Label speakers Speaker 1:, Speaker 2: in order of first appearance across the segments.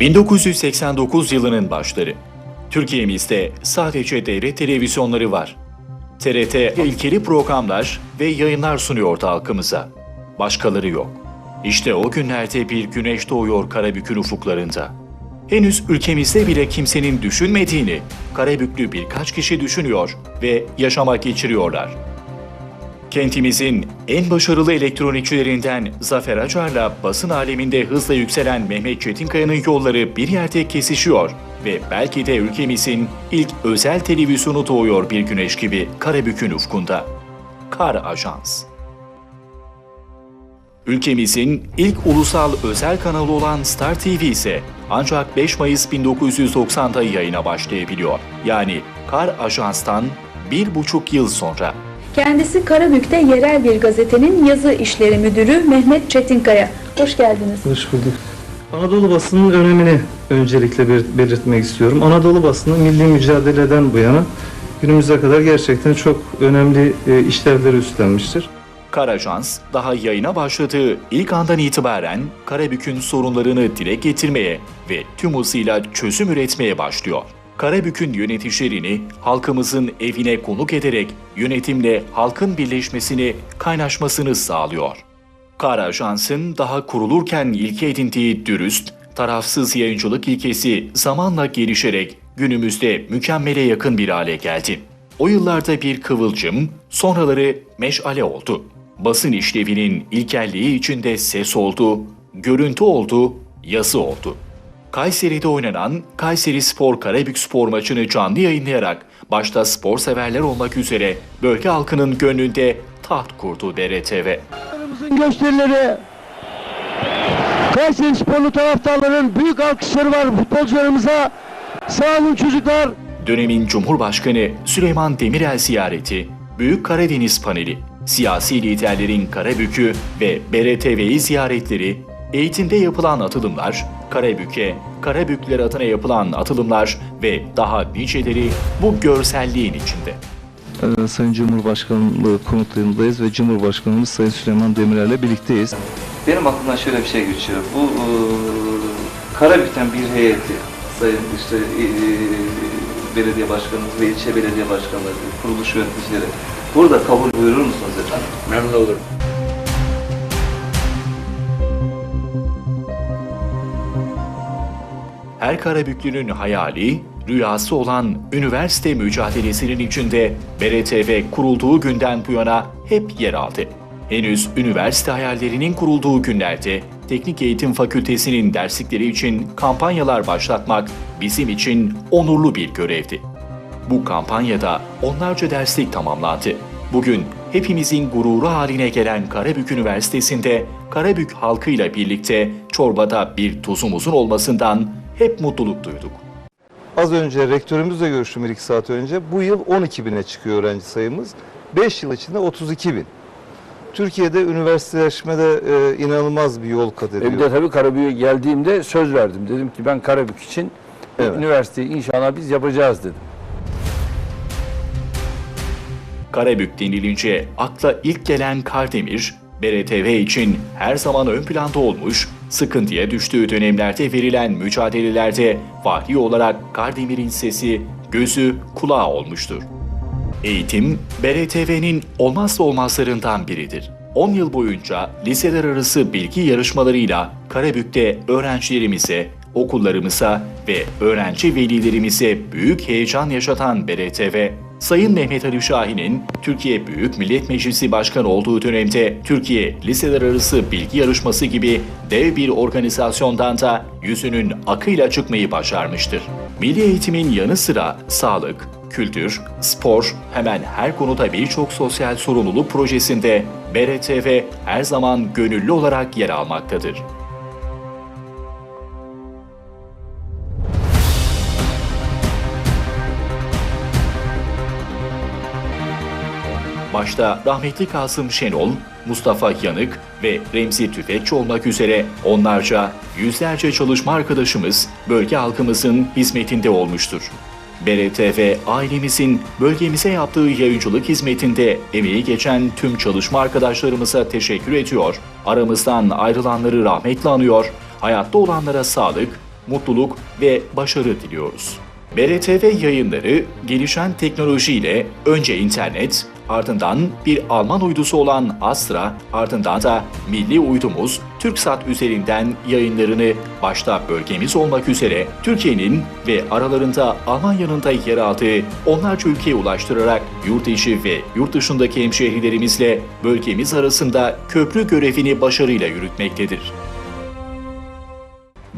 Speaker 1: 1989 yılının başları. Türkiye'mizde sadece devlet televizyonları var. TRT ilkeli programlar ve yayınlar sunuyordu halkımıza. Başkaları yok. İşte o günlerde bir güneş doğuyor Karabük'ün ufuklarında. Henüz ülkemizde bile kimsenin düşünmediğini Karabüklü birkaç kişi düşünüyor ve yaşamak geçiriyorlar. Kentimizin en başarılı elektronikçilerinden Zafer Acar'la basın aleminde hızla yükselen Mehmet Çetinkaya'nın yolları bir yerde kesişiyor ve belki de ülkemizin ilk özel televizyonu doğuyor bir güneş gibi Karabük'ün ufkunda. Kar Ajans. Ülkemizin ilk ulusal özel kanalı olan Star TV ise ancak 5 Mayıs 1990'da yayına başlayabiliyor. Yani Kar Ajans'tan bir buçuk yıl sonra.
Speaker 2: Kendisi Karabük'te yerel bir gazetenin yazı işleri müdürü Mehmet Çetinkaya. Hoş geldiniz.
Speaker 3: Hoş bulduk. Anadolu basının önemini öncelikle belirtmek istiyorum. Anadolu basını milli mücadeleden bu yana günümüze kadar gerçekten çok önemli e, işlevleri üstlenmiştir.
Speaker 1: Karajans daha yayına başladığı ilk andan itibaren Karabük'ün sorunlarını dile getirmeye ve tüm hızıyla çözüm üretmeye başlıyor. Karabük'ün yöneticilerini halkımızın evine konuk ederek yönetimle halkın birleşmesini, kaynaşmasını sağlıyor. Karajans'ın daha kurulurken ilke edindiği dürüst, tarafsız yayıncılık ilkesi zamanla gelişerek günümüzde mükemmele yakın bir hale geldi. O yıllarda bir kıvılcım, sonraları meşale oldu. Basın işlevinin ilkelliği içinde ses oldu, görüntü oldu, yazı oldu. Kayseri'de oynanan Kayseri Spor Karabük Spor maçını canlı yayınlayarak başta spor severler olmak üzere bölge halkının gönlünde taht kurdu BRTV.
Speaker 4: Taraftarlarımızın gösterileri Kayseri sporlu taraftarların büyük alkışları var futbolcularımıza. Sağ olun çocuklar.
Speaker 1: Dönemin Cumhurbaşkanı Süleyman Demirel ziyareti, Büyük Karadeniz paneli, siyasi liderlerin Karabük'ü ve BRTV'yi ziyaretleri, eğitimde yapılan atılımlar, Karabük'e, Karabükler adına yapılan atılımlar ve daha niceleri bu görselliğin içinde.
Speaker 3: Ee, Sayın Cumhurbaşkanlığı konutlarındayız ve Cumhurbaşkanımız Sayın Süleyman Demirel'le birlikteyiz.
Speaker 5: Benim aklımdan şöyle bir şey geçiyor. Bu e, Karabük'ten bir heyeti, sayın işte e, belediye başkanımız ve ilçe belediye başkanları, kuruluş yöneticileri burada kabul buyurur musunuz efendim?
Speaker 6: Memnun olurum.
Speaker 1: Her Karabüklünün hayali, rüyası olan üniversite mücadelesinin içinde BRTV kurulduğu günden bu yana hep yer aldı. Henüz üniversite hayallerinin kurulduğu günlerde Teknik Eğitim Fakültesinin derslikleri için kampanyalar başlatmak bizim için onurlu bir görevdi. Bu kampanyada onlarca derslik tamamlandı. Bugün hepimizin gururu haline gelen Karabük Üniversitesi'nde Karabük halkıyla birlikte çorbada bir tuzumuzun olmasından hep mutluluk duyduk.
Speaker 3: Az önce rektörümüzle görüştüm bir iki saat önce. Bu yıl 12 bine çıkıyor öğrenci sayımız. 5 yıl içinde 32 bin. Türkiye'de üniversiteleşmede e, inanılmaz bir yol kat
Speaker 6: E
Speaker 3: ediyor.
Speaker 6: bir de tabii Karabük'e geldiğimde söz verdim. Dedim ki ben Karabük için
Speaker 3: Evet.
Speaker 6: üniversiteyi inşallah biz yapacağız dedim.
Speaker 1: Karabük denilince akla ilk gelen Kardemir, BRTV için her zaman ön planda olmuş, sıkıntıya düştüğü dönemlerde verilen mücadelelerde vahyi olarak Kardemir'in sesi, gözü, kulağı olmuştur. Eğitim, BRTV'nin olmazsa olmazlarından biridir. 10 yıl boyunca liseler arası bilgi yarışmalarıyla Karabük'te öğrencilerimize, okullarımıza ve öğrenci velilerimize büyük heyecan yaşatan BRTV, Sayın Mehmet Ali Şahin'in Türkiye Büyük Millet Meclisi Başkanı olduğu dönemde Türkiye Liseler Arası Bilgi Yarışması gibi dev bir organizasyondan da yüzünün akıyla çıkmayı başarmıştır. Milli eğitimin yanı sıra sağlık, kültür, spor, hemen her konuda birçok sosyal sorumluluk projesinde BRTV her zaman gönüllü olarak yer almaktadır. Başta rahmetli Kasım Şenol, Mustafa Yanık ve Remzi Tüfekçi olmak üzere onlarca, yüzlerce çalışma arkadaşımız bölge halkımızın hizmetinde olmuştur. BRTV ailemizin bölgemize yaptığı yayıncılık hizmetinde emeği geçen tüm çalışma arkadaşlarımıza teşekkür ediyor, aramızdan ayrılanları rahmetle anıyor, hayatta olanlara sağlık, mutluluk ve başarı diliyoruz. BRTV yayınları gelişen teknolojiyle önce internet, ardından bir Alman uydusu olan Astra, ardından da milli uydumuz TürkSat üzerinden yayınlarını başta bölgemiz olmak üzere Türkiye'nin ve aralarında Almanya'nın da yer aldığı onlarca ülkeye ulaştırarak yurt içi ve yurt dışındaki hemşehrilerimizle bölgemiz arasında köprü görevini başarıyla yürütmektedir.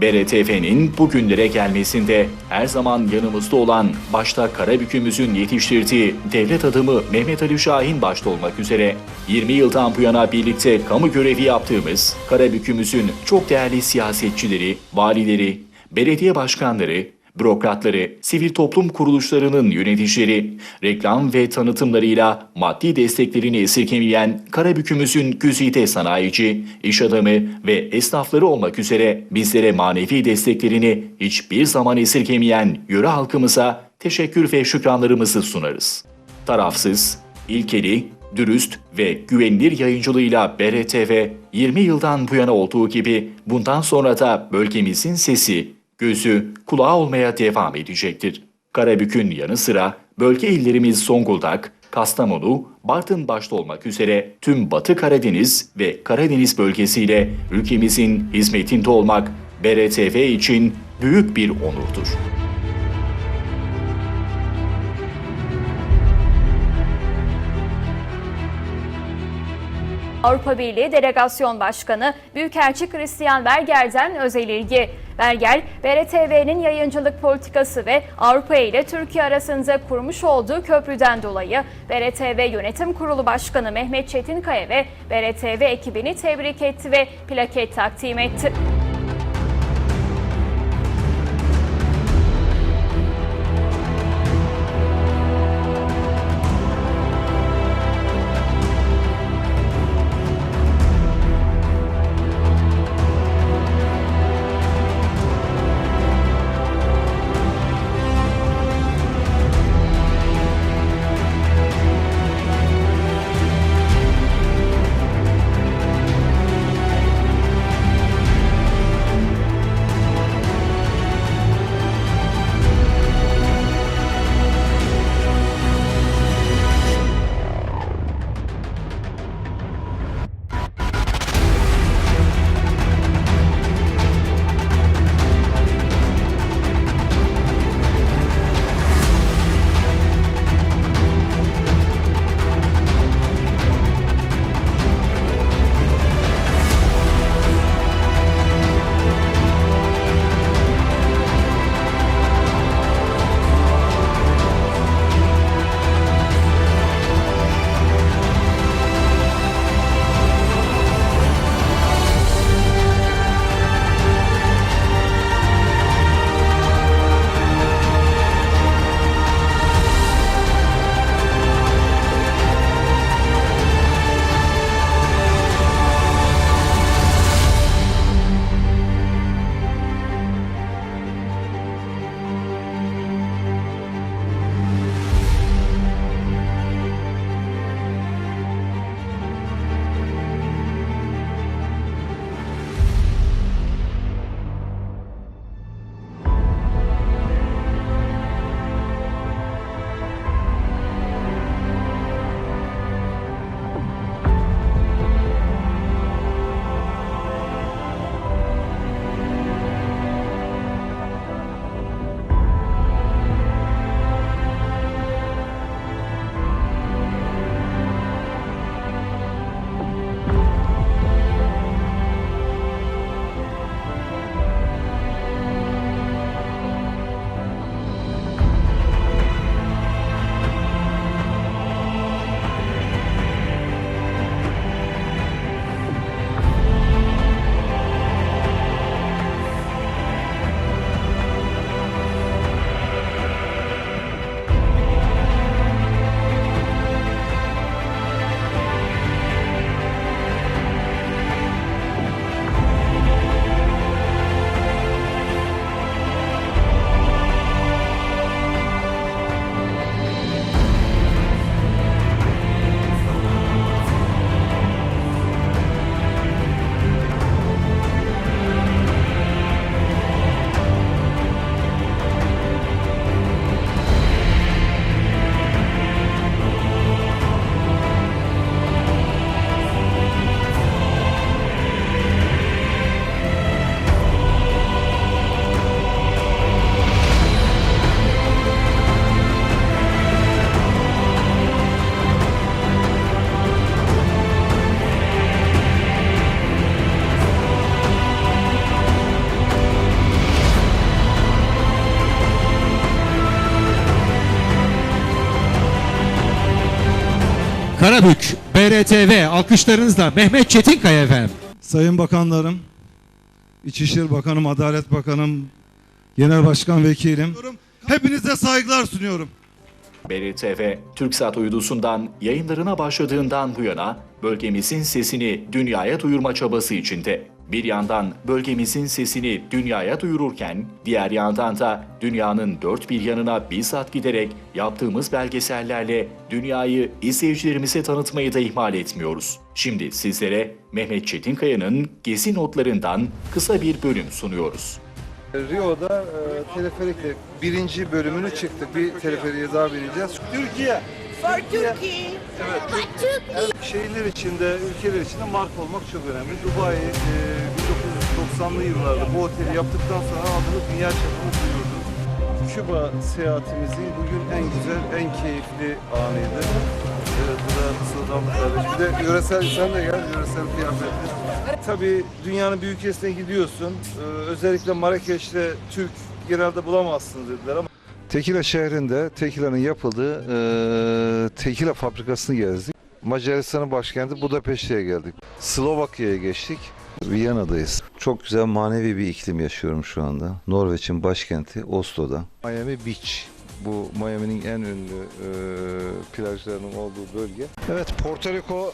Speaker 1: BRTV'nin bugünlere gelmesinde her zaman yanımızda olan başta Karabük'ümüzün yetiştirdiği devlet adamı Mehmet Ali Şahin başta olmak üzere 20 yıldan bu yana birlikte kamu görevi yaptığımız Karabük'ümüzün çok değerli siyasetçileri, valileri, belediye başkanları, bürokratları, sivil toplum kuruluşlarının yöneticileri, reklam ve tanıtımlarıyla maddi desteklerini esirgemeyen Karabük'ümüzün güzide sanayici, iş adamı ve esnafları olmak üzere bizlere manevi desteklerini hiçbir zaman esirgemeyen yöre halkımıza teşekkür ve şükranlarımızı sunarız. Tarafsız, ilkeli, dürüst ve güvenilir yayıncılığıyla BRTV 20 yıldan bu yana olduğu gibi bundan sonra da bölgemizin sesi, gözü, kulağı olmaya devam edecektir. Karabük'ün yanı sıra bölge illerimiz Zonguldak, Kastamonu, Bartın başta olmak üzere tüm Batı Karadeniz ve Karadeniz bölgesiyle ülkemizin hizmetinde olmak BRTV için büyük bir onurdur.
Speaker 7: Avrupa Birliği Delegasyon Başkanı Büyükelçi Christian Berger'den özel ilgi. Berger, BRTV'nin yayıncılık politikası ve Avrupa ile Türkiye arasında kurmuş olduğu köprüden dolayı BRTV Yönetim Kurulu Başkanı Mehmet Çetinkaya ve BRTV ekibini tebrik etti ve plaket takdim etti.
Speaker 8: Karabük, BRTV alkışlarınızla Mehmet Çetinkaya efendim.
Speaker 9: Sayın Bakanlarım, İçişleri Bakanım, Adalet Bakanım, Genel Başkan Vekilim. Hepinize saygılar sunuyorum.
Speaker 1: BRTV, TürkSat uydusundan yayınlarına başladığından bu yana bölgemizin sesini dünyaya duyurma çabası içinde. Bir yandan bölgemizin sesini dünyaya duyururken, diğer yandan da dünyanın dört bir yanına bizzat giderek yaptığımız belgesellerle dünyayı izleyicilerimize tanıtmayı da ihmal etmiyoruz. Şimdi sizlere Mehmet Çetinkaya'nın Gezi Notlarından kısa bir bölüm sunuyoruz.
Speaker 3: Rio'da e, teleferikle birinci bölümünü çıktık. Bir teleferiğe daha bineceğiz. Türkiye. Türkiye. Evet. Evet, Şehirler içinde, ülkeler içinde marka olmak çok önemli. Dubai e, 1990'lı yıllarda bu oteli yaptıktan sonra adını dünya çapına duyurdu. Küba seyahatimizin bugün en güzel, en keyifli anıydı. Evet, bu da kardeş. Bir de yöresel, sen de gel, yöresel kıyafetli. Tabii dünyanın büyük ülkesine gidiyorsun. Ee, özellikle Marrakeş'te Türk genelde bulamazsın dediler ama Tekila şehrinde Tekila'nın yapıldığı e, Tekila fabrikasını gezdik. Macaristan'ın başkenti Budapeşte'ye geldik. Slovakya'ya geçtik. Viyana'dayız. Çok güzel manevi bir iklim yaşıyorum şu anda. Norveç'in başkenti Oslo'da. Miami Beach. Bu Miami'nin en ünlü e, plajlarının olduğu bölge. Evet, Porto Rico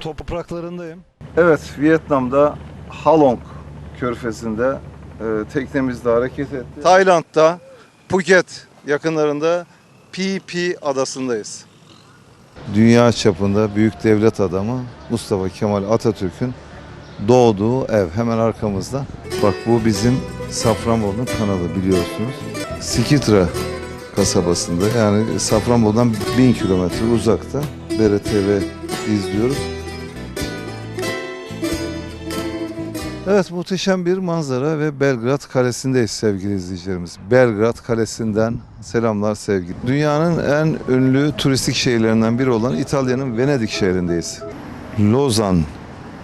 Speaker 3: topraklarındayım. Evet, Vietnam'da Halong körfezinde e, teknemizde hareket etti. Tayland'da Phuket yakınlarında Phi adasındayız. Dünya çapında büyük devlet adamı Mustafa Kemal Atatürk'ün doğduğu ev hemen arkamızda. Bak bu bizim Safranbolu'nun kanalı biliyorsunuz. Sikitra kasabasında yani Safranbolu'dan bin kilometre uzakta BRTV izliyoruz. Evet muhteşem bir manzara ve Belgrad Kalesi'ndeyiz sevgili izleyicilerimiz. Belgrad Kalesi'nden selamlar sevgi. Dünyanın en ünlü turistik şehirlerinden biri olan İtalya'nın Venedik şehrindeyiz. Lozan,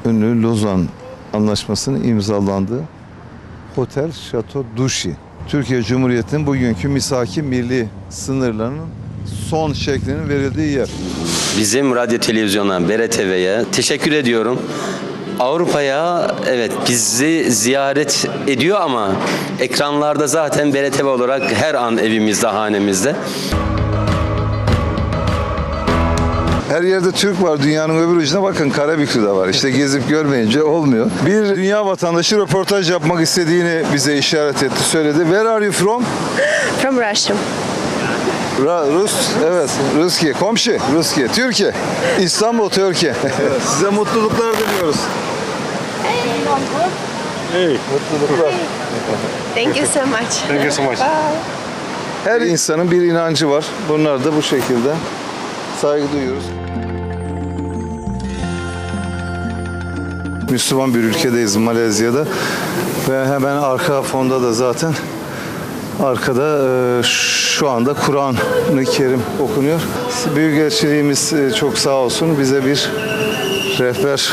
Speaker 3: ünlü Lozan Anlaşması'nın imzalandığı Hotel Chateau Dushi. Türkiye Cumhuriyeti'nin bugünkü misaki milli sınırlarının son şeklinin verildiği yer.
Speaker 10: Bizim radyo televizyona, BRTV'ye teşekkür ediyorum. Avrupa'ya evet bizi ziyaret ediyor ama ekranlarda zaten BRTV olarak her an evimizde, hanemizde.
Speaker 3: Her yerde Türk var dünyanın öbür ucuna bakın Karabüklü de var. İşte gezip görmeyince olmuyor. Bir dünya vatandaşı röportaj yapmak istediğini bize işaret etti, söyledi. Where are you from?
Speaker 11: From Russia.
Speaker 3: Ra- Rus, evet. Ruski, komşu, Ruski, Türkiye. İstanbul, Türkiye. Size mutluluklar diliyoruz. Mutluluklar.
Speaker 11: Thank you so much. Thank you so much. Bye.
Speaker 3: Her insanın bir inancı var. Bunlar da bu şekilde. Saygı duyuyoruz. Müslüman bir ülkedeyiz Malezya'da. Ve hemen arka fonda da zaten arkada e, şu anda Kur'an-ı Kerim okunuyor. Büyükelçiliğimiz e, çok sağ olsun bize bir rehber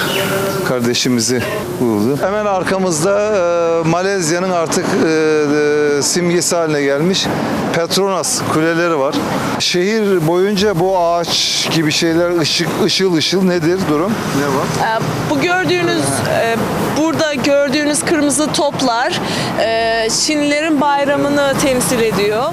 Speaker 3: kardeşimizi buldu. Hemen arkamızda e, Malezya'nın artık e, e, simgesi haline gelmiş Petronas kuleleri var. Şehir boyunca bu ağaç gibi şeyler ışık ışıl ışıl nedir durum? Ne var?
Speaker 11: Ee, Bu gördüğünüz, e, burada gördüğünüz kırmızı toplar e, Şinlilerin bayramını temsil ediyor.